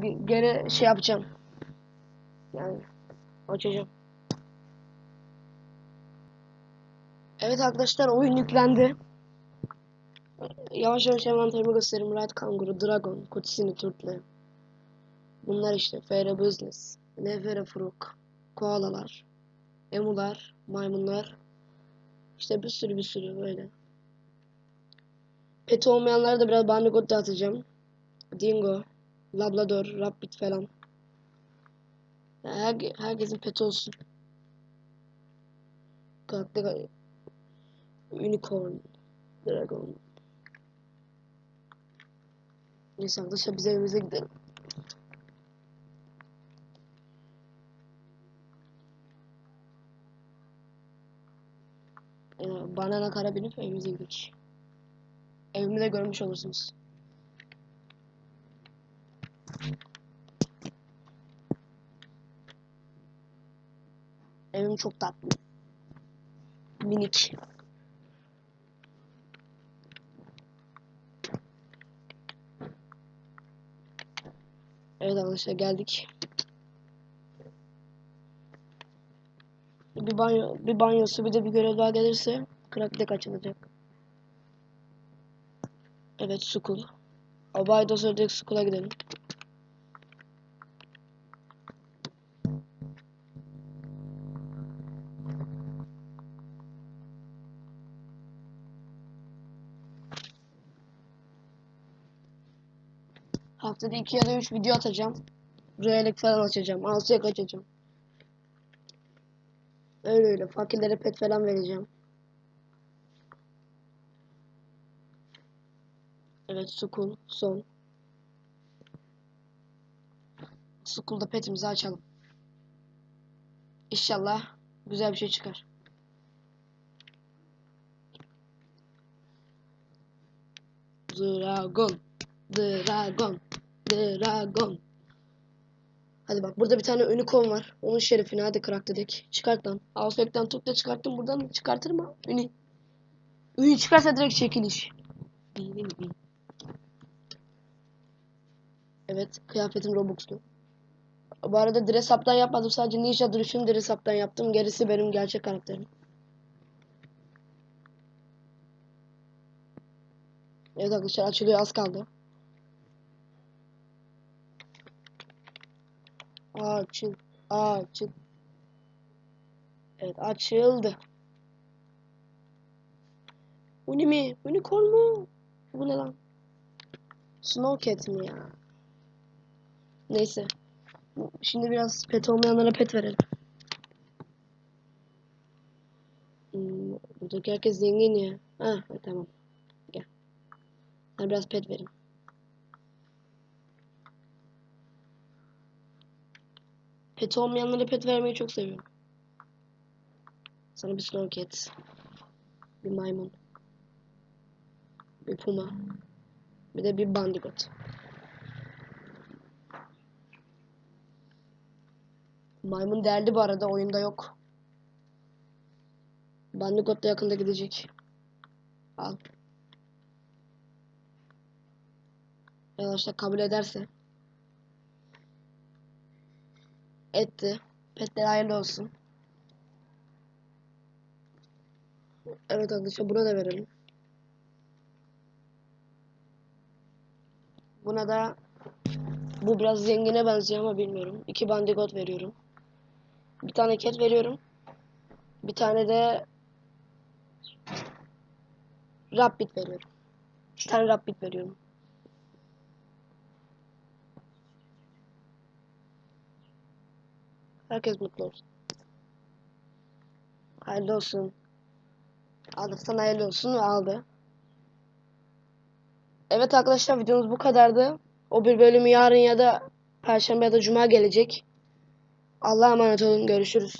ge- geri şey yapacağım. Yani açacağım. Evet arkadaşlar oyun yüklendi. Yavaş yavaş envanterimi göstereyim. Red Kanguru, Dragon, Kutsini, Turtle. Bunlar işte. Fere Business, Nefere Furuk, Koalalar, Emular, Maymunlar. İşte bir sürü bir sürü böyle. Pet olmayanlara da biraz Bandicoot dağıtacağım. Dingo, Labrador, Rabbit falan. Her, herkesin peti olsun. Karakter Unicorn, Dragon. Neyse arkadaşlar biz evimize gidelim. Ee, banana kara binip evimize gidelim. Evimi de görmüş olursunuz. Çok tatlı. Minik. Evet arkadaşlar geldik. Bir banyo, bir banyosu bir de bir görev daha gelirse crackback açılacak. Evet school. Abay dosyadık school'a gidelim. Haftada 2 ya da 3 video atacağım. Royalek falan açacağım. Alçak açacağım. Öyle öyle. Fakirlere pet falan vereceğim. Evet school son. School'da petimizi açalım. İnşallah güzel bir şey çıkar. Dragon. Dragon. Dragon. Hadi bak burada bir tane unicorn var. Onun şerefine hadi krak dedik. Çıkart lan. Outback'ten tut da çıkarttım. Buradan çıkartır mı? Uni. Uni çıkarsa direkt çekiliş. Evet kıyafetim Robux'tu. Bu arada dress up'tan yapmadım. Sadece ninja duruşum dress up'tan yaptım. Gerisi benim gerçek karakterim. Evet arkadaşlar açılıyor az kaldı. Açıl, açıl. Evet açıldı. Uni mi? Unicorn mu? Bu ne lan? Snowcat mi ya? Neyse. Şimdi biraz pet olmayanlara pet verelim. Hmm, buradaki herkes zengin ya. Ha, tamam. Gel. Sana biraz pet verin. Pet olmayanlara pet vermeyi çok seviyorum. Sana bir snowcat. Bir maymun. Bir puma. Bir de bir bandicoot. Maymun değerli bu arada oyunda yok. Bandicoot da yakında gidecek. Al. Arkadaşlar kabul ederse. Etti. Petler hayırlı olsun. Evet arkadaşlar buna da verelim. Buna da bu biraz zengine benziyor ama bilmiyorum. İki bandigot veriyorum. Bir tane cat veriyorum. Bir tane de Rabbit veriyorum. Bir tane Rabbit veriyorum. Herkes mutlu olsun. Hayırlı olsun. Alırsan hayırlı olsun aldı. Evet arkadaşlar videomuz bu kadardı. O bir bölümü yarın ya da Perşembe ya da Cuma gelecek. Allah'a emanet olun. Görüşürüz.